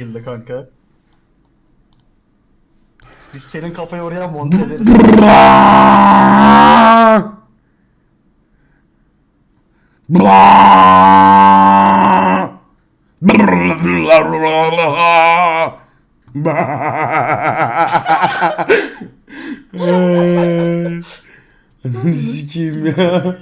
şekilde kanka. Biz senin kafayı oraya monte ederiz. Ananı sikeyim ya.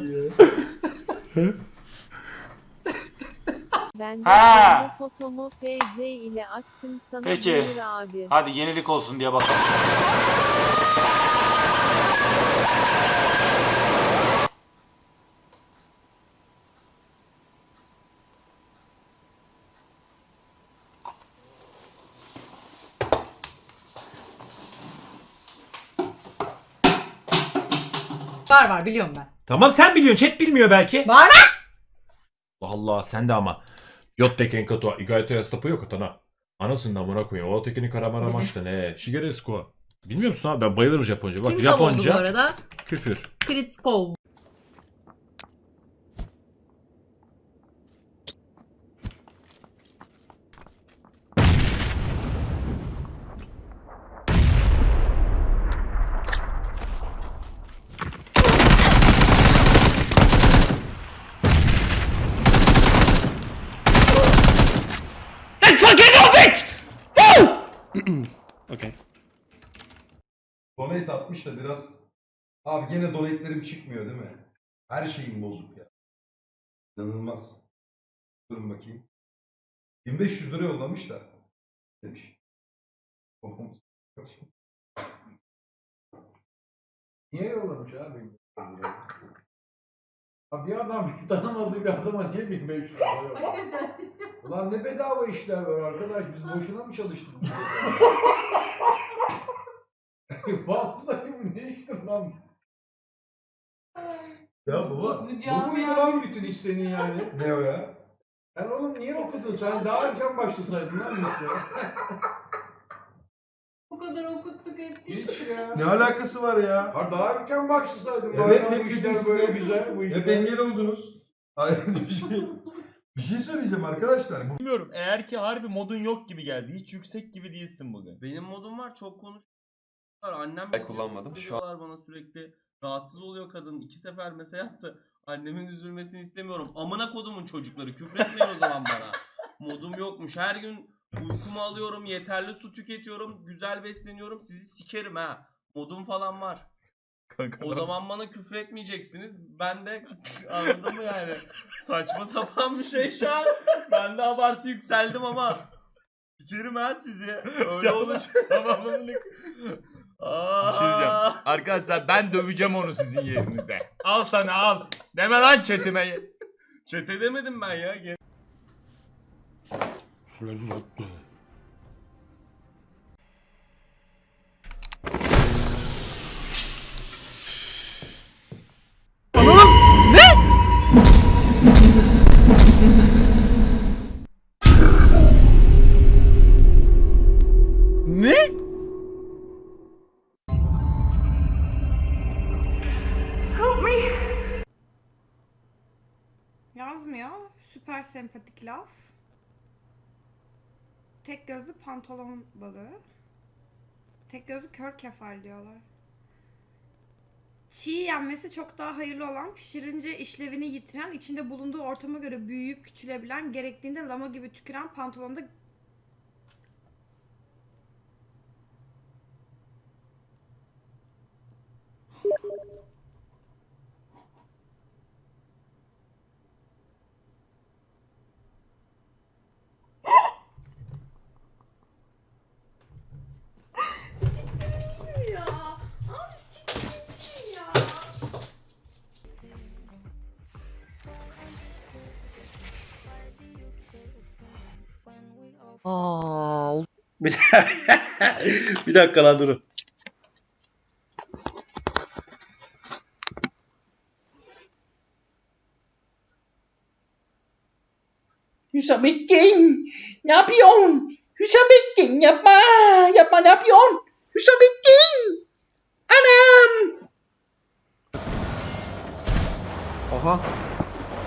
Ben de Ha. kendi fotomu PC ile attım sana Peki. Buyur abi. Hadi yenilik olsun diye bakalım. Var var biliyorum ben. Tamam sen biliyorsun chat bilmiyor belki. Var mı? Allah sen de ama. Yotteken kato igaito yastapo yok katana. Anasının amına koyuyor. O tekini karamara maçta ne? Shigere desu Bilmiyor musun abi? Ben bayılırım Japonca. Bak Kim savundu bu Japonca arada? küfür. Kritskov. Da biraz. Abi gene donate'lerim çıkmıyor değil mi? Her şeyim bozuk ya. İnanılmaz. Durun bakayım. 1500 lira yollamış da. Demiş. Niye yollamış abi? Abi bir adam tanımadığı bir adama niye 1500 lira yollamış? Ulan ne bedava işler var arkadaş biz boşuna mı çalıştık? Vallahi bu ne iştir lan? Ya baba. Bu muydu lan bütün iş senin yani? Ne o ya? Sen oğlum niye okudun? Sen daha erken başlasaydın lan liseye. Bu kadar okuttuk ettik. Hiç ya. Ne alakası var ya? Ha daha erken başlasaydın. Evet, Madem hep bu böyle güzel bu işler. Hep engel oldunuz. Hayır bir şey. Bir şey söyleyeceğim arkadaşlar. Bu Bilmiyorum. Eğer ki harbi modun yok gibi geldi. Hiç yüksek gibi değilsin bugün. Benim modum var çok konuş. Annem Ben kullanmadım. Şu an bana sürekli rahatsız oluyor kadın. İki sefer mesaj attı. Annemin üzülmesini istemiyorum. Amına kodumun çocukları. Küfretmeyin o zaman bana. Modum yokmuş. Her gün uykumu alıyorum. Yeterli su tüketiyorum. Güzel besleniyorum. Sizi sikerim ha. Modum falan var. Kanka. O zaman bana küfür etmeyeceksiniz. Ben de anladın mı yani? Saçma sapan bir şey şu an. Ben de abartı yükseldim ama. Sikerim ha sizi. Öyle olacak. Tamam Bir şey diyeceğim. Arkadaşlar ben döveceğim onu sizin yerinize. Al sana al. Deme lan chatime. Çete demedim ben ya. Sempatik laf. Tek gözlü pantolon balığı. Tek gözlü kör kefal diyorlar. Çiğ yenmesi çok daha hayırlı olan, pişirince işlevini yitiren, içinde bulunduğu ortama göre büyüyüp küçülebilen, gerektiğinde lama gibi tüküren pantolonda bir dakika lan durun. Hüsamettin ne yapıyorsun? Hüsamettin yapma yapma ne yapıyorsun? Hüsamettin anam. Aha.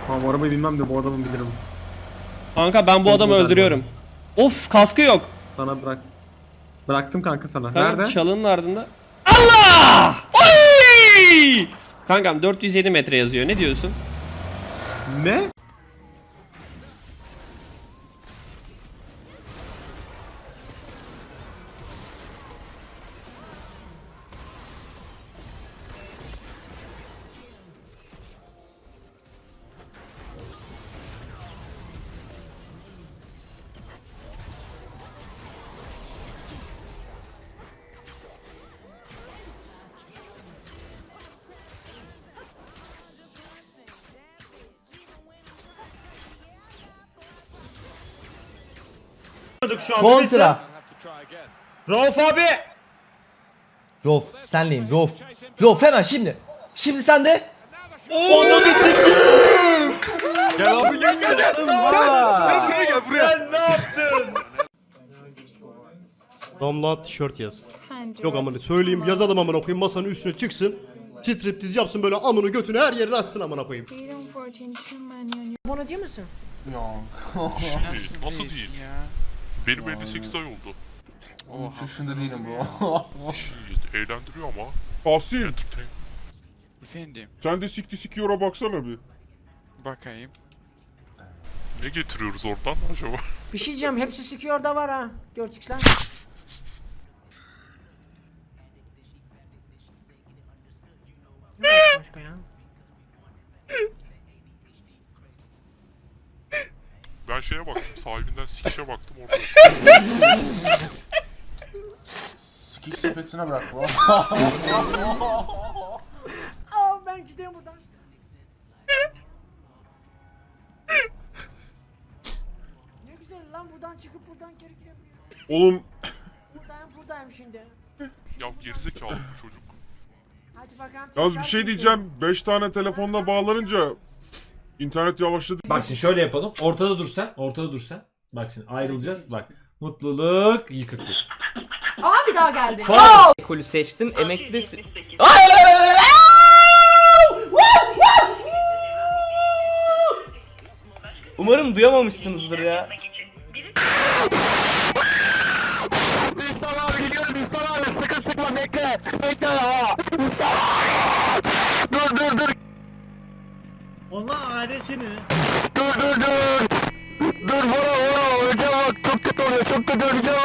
Ha bu arabayı bilmem de bu adamı bilirim. Kanka ben bu adamı öldürüyorum. Of kaskı yok. Sana bırak. Bıraktım kanka sana. Kanka çalının ardında. Allah! Oy! Kankam 407 metre yazıyor. Ne diyorsun? Ne? Kontra. Rauf abi! Rof senleyim Rof. Rof hemen şimdi. Şimdi sen de. Damla tişört yaz. Yok amına söyleyeyim yazalım amına koyayım masanın üstüne çıksın. Striptiz yapsın böyle amını götünü her yerine açsın amına koyayım. Abonacı mısın? Nasıl değil? Benim 58 ay oldu. Oha. Şunda değilim bu. Shit, eğlendiriyor ama. Tahsin. Entertain. Efendim Sen de sikti sikiyor'a baksana bir. bakayım. Ne getiriyoruz oradan acaba? Bir şey diyeceğim hepsi sikiyor da var ha. 4x lan. Yok başka ya. Ben şeye baktım, sahibinden sikişe baktım orada. Sikiş sepetine bırak bu. Aa ben gidiyorum buradan. ne güzel lan buradan çıkıp buradan geri girebiliyorum. Oğlum. Buradayım buradayım şimdi. Ya gerizekalı bu çocuk. Hadi bakalım. Yalnız bir şey diyeceğim. 5 tane telefonla bağlanınca internet yavaşladı. Bak şimdi şöyle yapalım. Ortada dur sen. Ortada dur sen. Bak şimdi ayrılacağız. Bak. Mutluluk, yıkıklık. Aa bir daha geldi. Ekolü seçtin emeklisin. Umarım duyamamışsınızdır ya. İnsan abi gidiyoruz insan abi sıkı sıkma bekle. Bekle ya. İnsan Dur dur dur. Allah adesini. Dur dur dur. Dur vura vura öleceğim bak çok kötü oluyor çok kötü öleceğim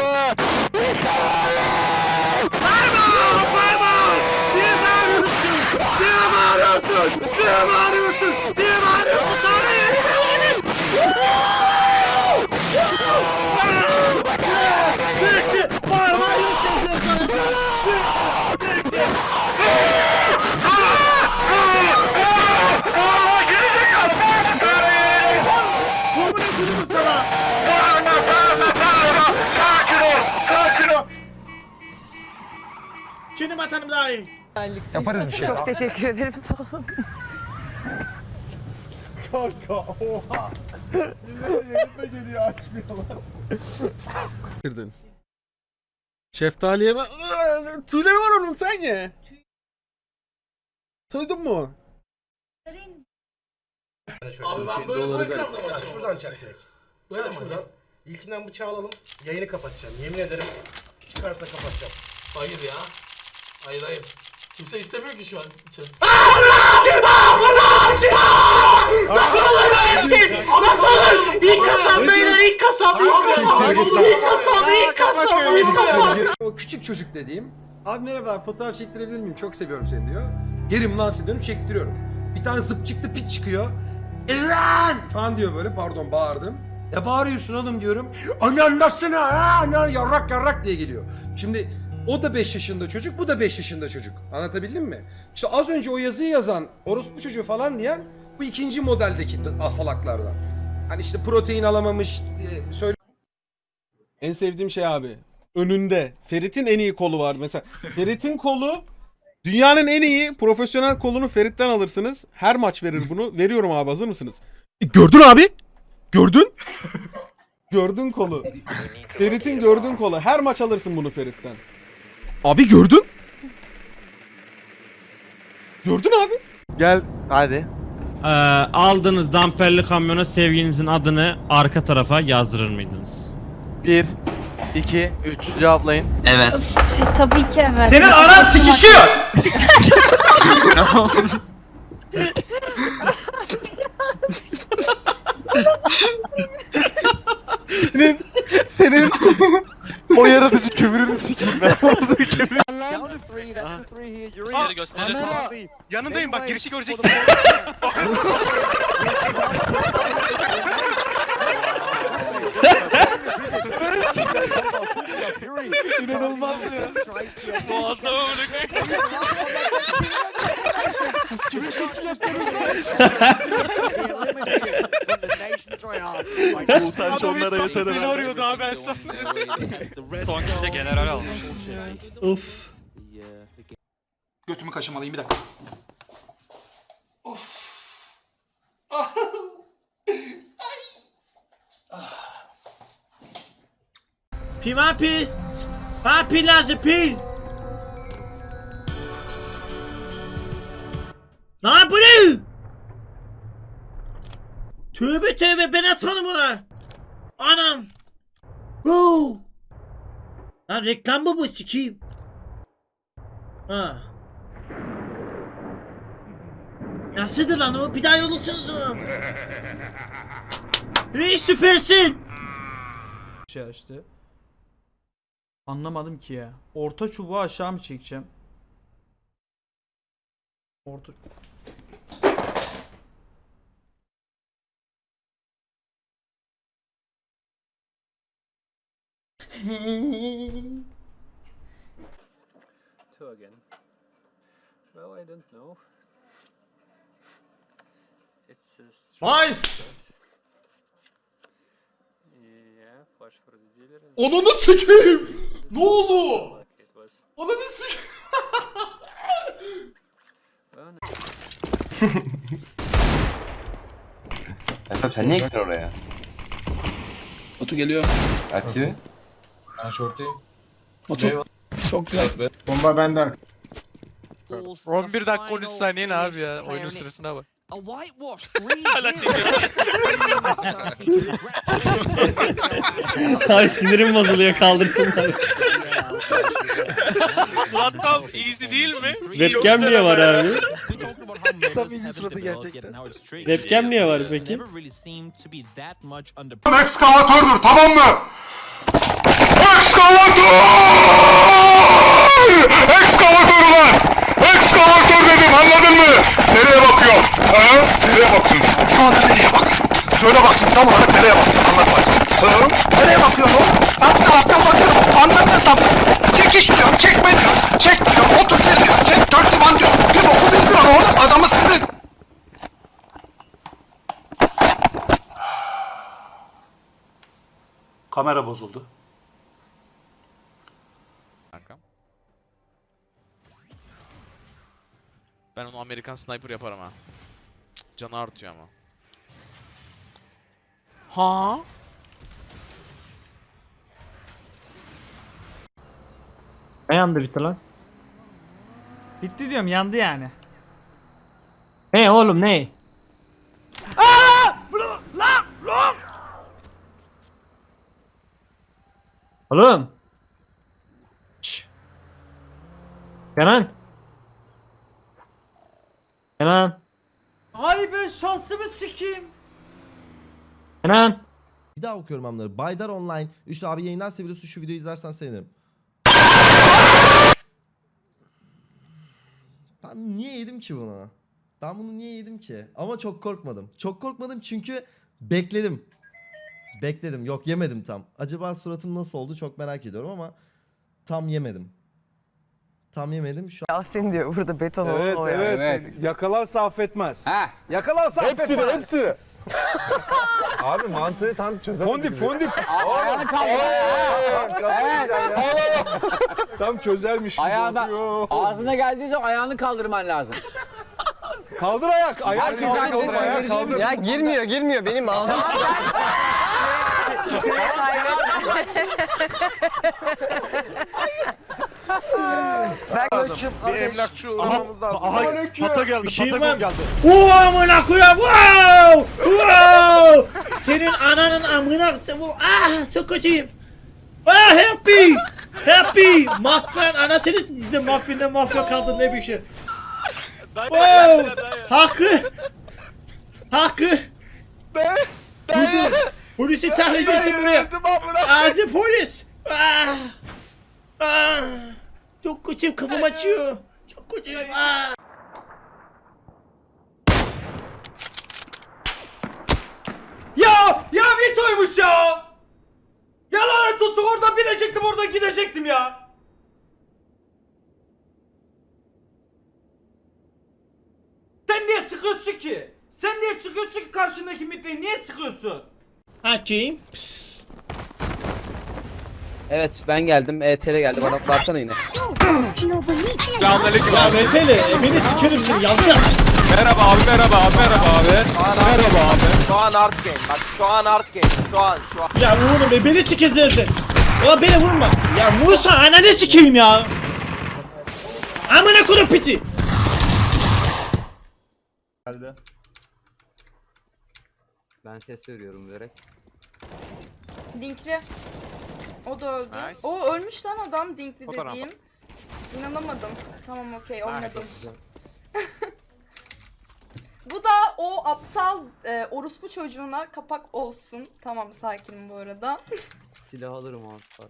İyi. Yaparız bir şey. Çok teşekkür ederim sağ olun. Kırdın. Şeftaliye mi? Tüyleri var onun sen ye. Duydun mu? Abi ben böyle bu ekranda mı açayım? Şuradan çak direkt. Böyle şuradan. İlkinden bıçağı alalım. Yayını kapatacağım. Yemin ederim çıkarsa kapatacağım. Hayır ya. Hayır hayır. Kimse istemiyor ki şu an. Nasıl olur? İlk kasap beyler ilk kasap ilk kasap. İlk kasap ilk kasap ilk kasap. O küçük çocuk dediğim. Abi merhaba fotoğraf çektirebilir miyim? Çok seviyorum seni diyor. Yerim lan seni diyorum çektiriyorum. Bir tane zıp çıktı pit çıkıyor. Lan! Falan diyor böyle pardon bağırdım. Ya bağırıyorsun oğlum diyorum. Anan nasıl ha? Anan yarrak yarrak diye geliyor. Şimdi o da 5 yaşında çocuk, bu da 5 yaşında çocuk. Anlatabildim mi? İşte az önce o yazıyı yazan orospu çocuğu falan diyen bu ikinci modeldeki asalaklardan. Hani işte protein alamamış, e, söyle en sevdiğim şey abi. Önünde. Ferit'in en iyi kolu var. Mesela Ferit'in kolu dünyanın en iyi profesyonel kolunu Ferit'ten alırsınız. Her maç verir bunu. Veriyorum abi hazır mısınız? E, gördün abi. Gördün. gördün kolu. Ferit'in gördüğün kolu. Her maç alırsın bunu Ferit'ten. Abi gördün. Gördün abi. Gel hadi. Ee, aldığınız damperli kamyona sevgilinizin adını arka tarafa yazdırır mıydınız? 1 2 3 cevaplayın. Evet. Tabii ki evet. Senin aran sikişiyor. Senin o yaratıcı kömürünü sikeyim ben. Nasıl kömür? Yeri gösterir. Yanındayım bak girişi göreceksin. İnanılmaz ya. Bu adamı Siz kime şekil yaptınız Bu utanç onlara yeter Beni arıyordu abi ben Son kilde general almış. Of. Götümü kaşımalıyım bir dakika. Pima pil. Ha pil lazım pil. Lan bu ne? Tövbe tövbe ben atmadım ona. Anam. Huu. Lan reklam mı bu sikeyim? Ha. Nasıldı lan o? Bir daha yolursunuz onu. Reis süpersin. Şey açtı. Anlamadım ki ya. Orta çubuğu aşağı mı çekeceğim? Orta... Two again. Well, I don't know. It's a Nice. Yeah, flash for the dealer. Onunu sikeyim. Ne oldu? Was. Onunu sikeyim. Efendim sen niye gittin oraya? Otu geliyor. Aktive. Ben short'tayım. Otu. Çok güzel. Bomba benden. 11 dakika 13 saniye ne abi ya? Oyunun sırasına bak. Hala Ay sinirim bozuluyor kaldırsınlar. Hatta easy değil mi? Webcam niye var abi? Tam easy sırada gerçekten. Webcam niye var peki? Ekskavatördür tamam mı? Ekskavatör! Ekskavatör ulan! Ekskavatör dedim anladın mı? Nereye bakıyor? Ha? Nereye bakıyorsun? Şu anda nereye bak? Söyle bakayım tam olarak nereye bakıyorsun? Anlat bakayım. Ha? Nereye bakıyorsun oğlum? Altta altta bakıyorum. Anlamıyorsam. Çekiş diyorum. Çekme diyor. Çek diyor. Otur diyor. Çek dört divan diyor. Bir boku bilmiyor oğlum. Adamı sizin. Kamera bozuldu. Ben onu Amerikan sniper yaparım ha. Canı artıyor ama. Ha? Ne yandı bitti lan? Bitti diyorum yandı yani. He oğlum ne? Oğlum. Şşş. Kenan. Kenan. Ay ben şansımı sikeyim. Kenan. Bir daha okuyorum amları. Baydar Online. Üçlü abi yayınlar seviyorsun şu videoyu izlersen sevinirim. Ben niye yedim ki bunu? Ben bunu niye yedim ki? Ama çok korkmadım. Çok korkmadım çünkü bekledim. Bekledim. Yok yemedim tam. Acaba suratım nasıl oldu çok merak ediyorum ama tam yemedim. Tam yemedim. Şu Yasin diyor burada beton Evet evet. Yakalarsa affetmez. Ha. Yakalarsa hepsini hepsini. Abi mantığı tam çözemedim. Fondip fondip. Ayağını kaldır. Tam çözermiş gibi Ayağına- bakıyor. Ağzına geldiği zaman ayağını kaldırman lazım. Kaldır ayak. Ayak Herkes kaldır. herkes Ayak kaldır. Ya girmiyor girmiyor benim ağzım. Bir emlakçı uğramamız lazım. Aha, Pata geldi. Patagon geldi. Oo amına koyayım. Wow! Wow! Senin ananın amına. Ah çok kötüyüm. Ah happy! Happy! Mahfen anasını izle mahfinde mafya kaldı ne bir şey. Wow! Hakkı! Hakkı! Dayı! Polisi tahrik etsin buraya. Ağzı polis! Ah! Ah! Çok kötü kafam açıyor. Çok kötü. Ah! Ya! Ya Vito'ymuş ya! Ya lanet olsun orada binecektim orada gidecektim ya! Sen niye sıkıyorsun ki? Sen niye sıkıyorsun ki karşındaki mitreyi niye sıkıyorsun? Hakim. Psst. Evet ben geldim. ETR geldi. Bana baksana yine. Selamünaleyküm abi. Meteli, beni sikerim seni yavşak. Merhaba abi merhaba abi merhaba abi. Merhaba abi. Şu an art game. Bak şu an art game. Şu an şu an. Ya oğlum be, beni sikeceğim sen. Ulan beni vurma. Ya Musa ananı sikeyim ya. Amına kodum piti. Ben ses veriyorum direkt. Dinkli. O da öldü. Nice. O ölmüş lan adam Dinkli Fotoğraf. dediğim. İnanamadım. Tamam okey olmadım. Bu da o aptal e, orospu çocuğuna kapak olsun. Tamam sakinim bu arada. Silah alırım abi. Para.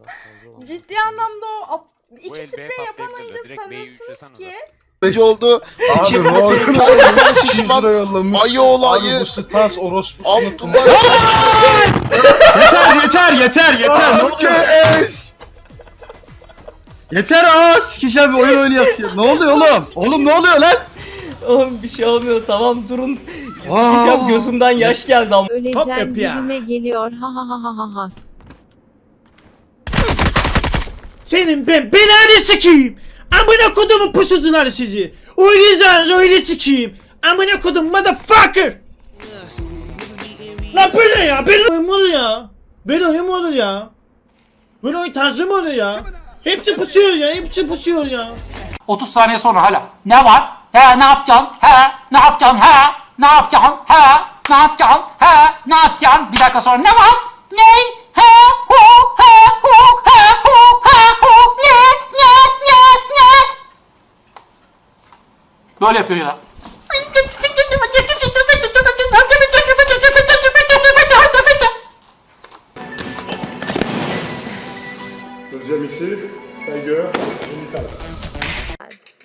Ciddi anlamda o ap- iki sprey yapamayınca sanıyorsunuz ki de. oldu. Abi rol şişman. yollamış. Ayı olayı. Abi bu Stas orospusu. Abdullah. yeter yeter yeter yeter. ne oluyor? Yeter aa sikeceğim bir oyun oynayalım. Ne oluyor oğlum? Oğlum ne oluyor lan? Oğlum bir şey olmuyor tamam durun. Sikeceğim, gözümden yaş geldi ama. Öleceğim yap ya. geliyor ha ha ha ha ha ha. Senin ben belanı sikeyim. Amına kodumun pusucuları sizi. Oynayacağınız öyle sikeyim. Amına kodum motherfucker. Lan ne ya? Ben oyun olur ya? Ben oyun olur ya? Ben oyun tarzı mı olur ya? Hepsi pusuyor ya, hepsi pusuyor ya. 30 saniye sonra hala. Ne var? He ne yapacaksın? He ne yapacaksın? He ne yapacaksın? He ne yapacaksın? He ne yapacaksın? Bir dakika sonra ne var? Ne? He hu he hu he hu he hu ne ne Böyle yapıyor ya.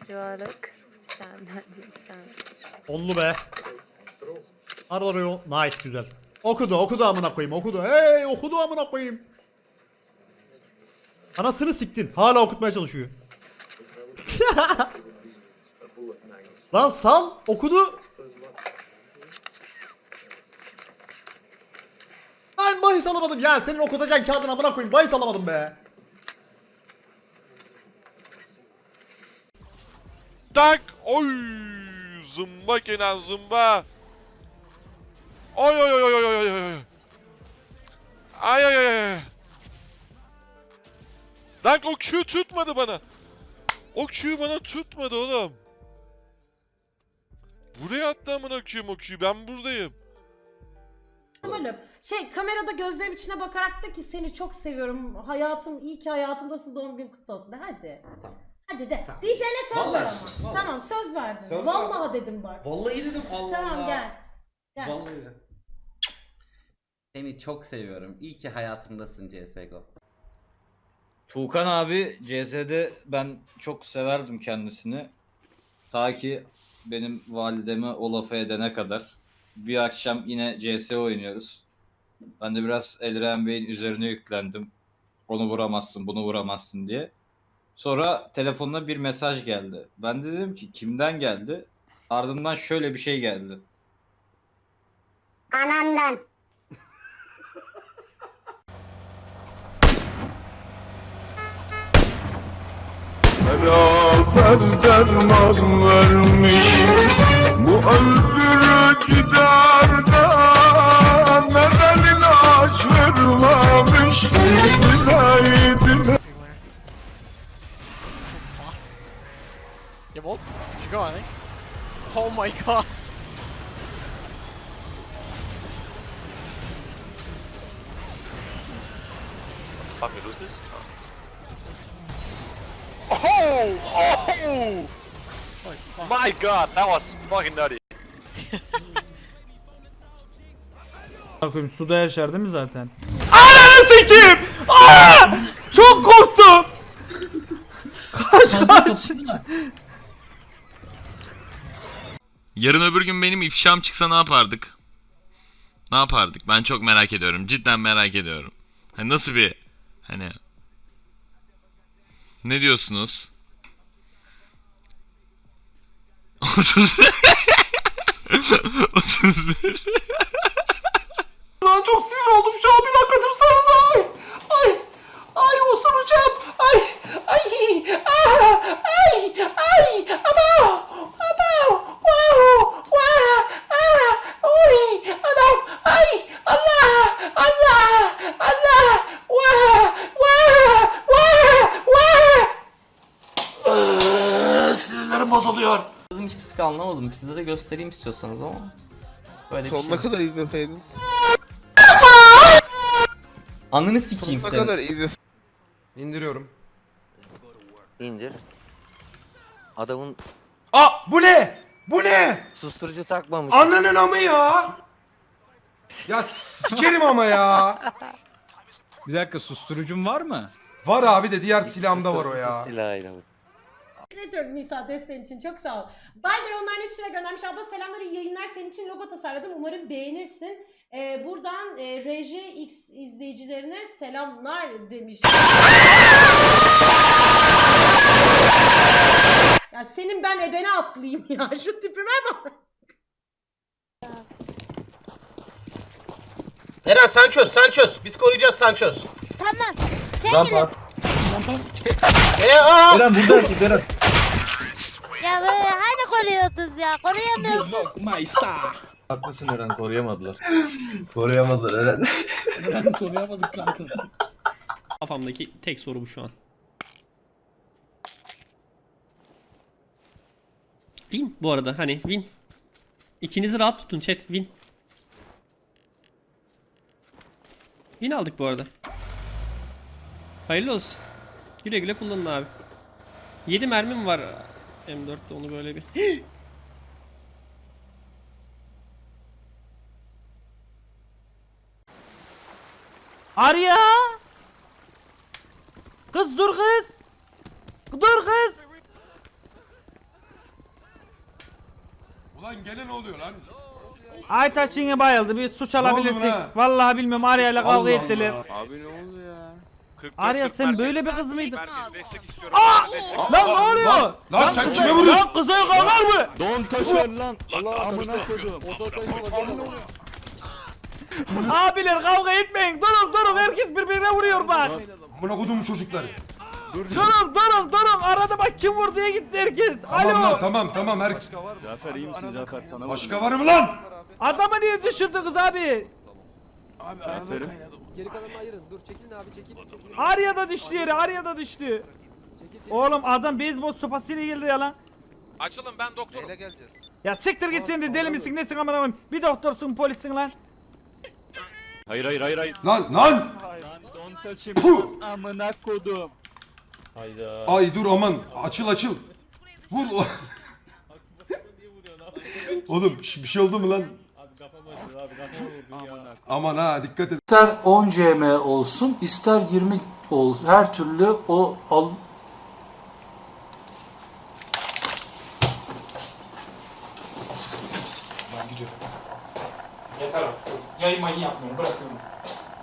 Civarlık. Senden cinsten. Onlu be. Araları yol. Nice güzel. Okudu okudu amına koyayım okudu. Hey okudu amına koyayım. Anasını siktin. Hala okutmaya çalışıyor. Lan sal okudu. Ben bahis alamadım ya. Senin okutacağın kağıdın amına koyayım. Bahis alamadım be. Tak. Oy. Zımba Kenan zımba. Oy oy oy oy oy oy oy. Ay ay ay ay. Lan o Q tutmadı bana. O Q bana tutmadı oğlum. Buraya attı amına Q'yum o Q'yu. Ben buradayım. Şey kamerada gözlerim içine bakarak da ki seni çok seviyorum. Hayatım iyi ki hayatımdasın doğum gün kutlu olsun de hadi. Hadi de. Diyeceğine söz ver Vallahi, ama. vallahi. Tamam söz verdin. Söz Vallahi dedim bak. Vallahi dedim Allah Tamam gel. Gel. Vallahi. Seni çok seviyorum. İyi ki hayatımdasın CSGO. Tuğkan abi CS'de ben çok severdim kendisini. Ta ki benim validemi o lafı edene kadar. Bir akşam yine CS oynuyoruz. Ben de biraz Elren Bey'in üzerine yüklendim. Onu vuramazsın, bunu vuramazsın diye. Sonra telefonuna bir mesaj geldi. Ben de dedim ki kimden geldi? Ardından şöyle bir şey geldi. Anandan. Beraberden var vermiş. Bu öldürücü derde Neden ilaç vermemiş? Dinay Ya what? You go, Oh my god. fuck, we lose this? Oh! Oh! My god, that was fucking nutty. Bakayım suda yaşar değil mi zaten? Ananı sikeyim! Aa! Çok korktum. Kaç kaç. Yarın öbür gün benim ifşam çıksa ne yapardık? Ne yapardık? Ben çok merak ediyorum. Cidden merak ediyorum. Hani nasıl bir hani ne diyorsunuz? 30 31 Lan çok sinir oldum şu an bir dakika dursanız ay. Ay. Ay osuracağım. Ay. Ay. Ah. Ay. Ay. Ama. Ama. Wow. Wow. Ah. Uy. Anam. Ay. Allah. Allah. Allah. Wow. Wow. Wow. Wow. Sinirlerim bozuluyor. Sıkı anlamadım. Size de göstereyim istiyorsanız ama. Böyle Sonuna bir şey. kadar izleseydin. Anını sikeyim Sonuna kadar izleseydin. İndiriyorum. İndir. Adamın Aa bu ne? Bu ne? susturucu takmamış. Ananın amı ya. Ya sikerim ama ya. Bir dakika susturucum var mı? Var abi de diğer silahımda var o ya. Silahıyla. Teşekkür ediyorum Nisa desteğin için çok sağ ol. Baydar online 3 lira göndermiş. Abla selamlar iyi yayınlar. Senin için logo tasarladım. Umarım beğenirsin. Ee, buradan e, RJX izleyicilerine selamlar demiş. ya senin ben ebene atlayayım ya. Şu tipime bak. Eren sen çöz sen çöz. Biz koruyacağız sen çöz. Tamam. Rampa. Eren buradasın Eren. Ya böyle hani koruyordunuz ya? Koruyamıyorsunuz. Haklısın Eren koruyamadılar. koruyamadılar Eren. Kafamdaki tek soru bu şu an. Win bu arada hani win. İçinizi rahat tutun chat win. Win aldık bu arada. Hayırlı olsun. Güle güle kullanın abi. 7 mermim var M4'te onu böyle bir. Arya! Kız dur kız! Dur kız! Ulan gene ne oluyor lan? Aytaç yine bayıldı. Bir suç Ne oldu alabilirsek. buna? Vallahi bilmiyorum Arya ile kavga Allah ettiler. Allah. Abi ne oldu ya? Arya sen böyle bir kız mıydın? destek istiyorum. Aa! Lan ne oluyor? Lan sen kime vuruyorsun? Lan kıza yakalar mı? Don taşır lan. Allah amına koydum. Abiler kavga etmeyin. Durun durun herkes birbirine vuruyor bak. Amına kodumun çocukları. Durun durun durun. Arada bak kim vur diye gitti herkes. Tamam lan Alo. tamam tamam her... Cafer iyi misin Cafer sana Başka var mı lan? Adamı niye düşürdü kız abi? Cafer'im. Arya da düştü yere. Arya da düştü. Oğlum adam beyzbol sopasıyla geldi ya lan. Açılın ben doktorum. Ya siktir git sen de deli misin nesin amına koyayım. Bir doktorsun polissin lan. Hayır hayır hayır hayır. Lan lan! Don taşır. Puh! Amına kodum. Ay dur aman açıl açıl. Vur. Oğlum şş, bir şey oldu mu lan? Aman ha dikkat et. İster 10 cm olsun, ister 20 ol. Her türlü o al Yeter artık. Yayın mayın yapmıyorum. Bırakıyorum.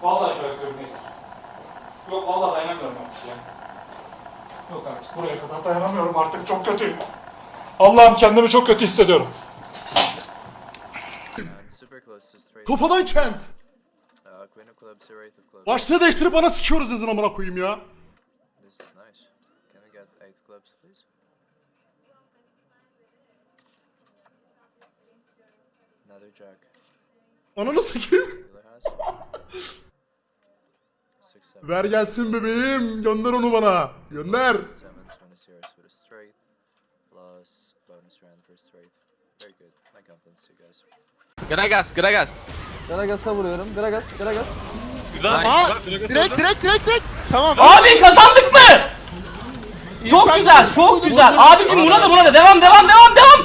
Vallahi bırakıyorum. Yok vallahi dayanamıyorum artık ya. Yok artık buraya kadar dayanamıyorum artık. Çok kötüyüm. Allah'ım kendimi çok kötü hissediyorum. Kafadan kent. Başlığı değiştirip bana sikiyoruz yazın amına koyayım ya. Ananı sikeyim. Ver gelsin bebeğim. Gönder onu bana. Gönder. Gragas, gragas. Gragas'a vuruyorum. Gragas, Gragas. Aa, direkt, direkt, direkt, direkt. Tamam. Abi kazandık mı? Çok güzel, çok güzel. Abicim buna da buna da devam devam devam devam.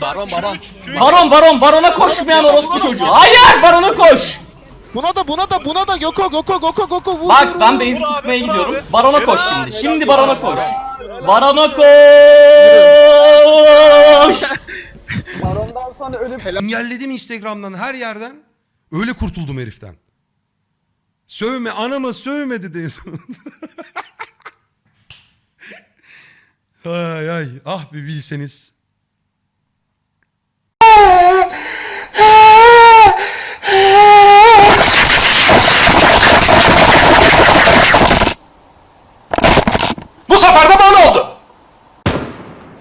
Baron, baron. Baron baron barona koşmayan orospu çocuğu. Hayır barona koş. Buna da, buna da, buna da. Goko, Goko, Goko, Goko. Vur, Bak vur, ben base tutmaya gidiyorum. Barona koş şimdi. Şimdi barona koş. Barona koş. Barondan sonra ölüp Engelledim Instagram'dan her yerden. Öyle kurtuldum heriften. Sövme anama sövme dedi en sonunda. ay ay ah bir bilseniz. Bu sefer de böyle oldu.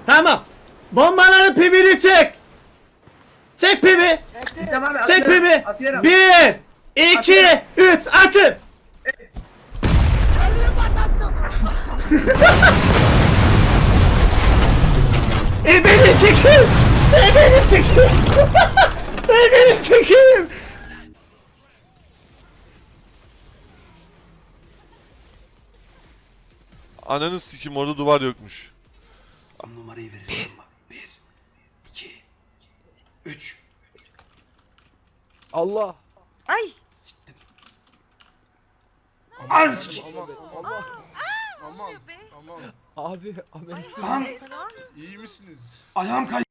Tamam. Bombaların pimini çek. Çek pimi. Çek pimi. Bir, iki, üç, atın. Ebeni sikeyim. Ebeni sikeyim. Ebeni sikeyim. Ananı sikim orada duvar yokmuş. Numarayı verelim. 3. Allah. Ay. Siktir. Aman Al siktir. aman aman aman be. aman. Abi Ay, Amerika. Lan. sana- İyi misiniz? Ayağım kay...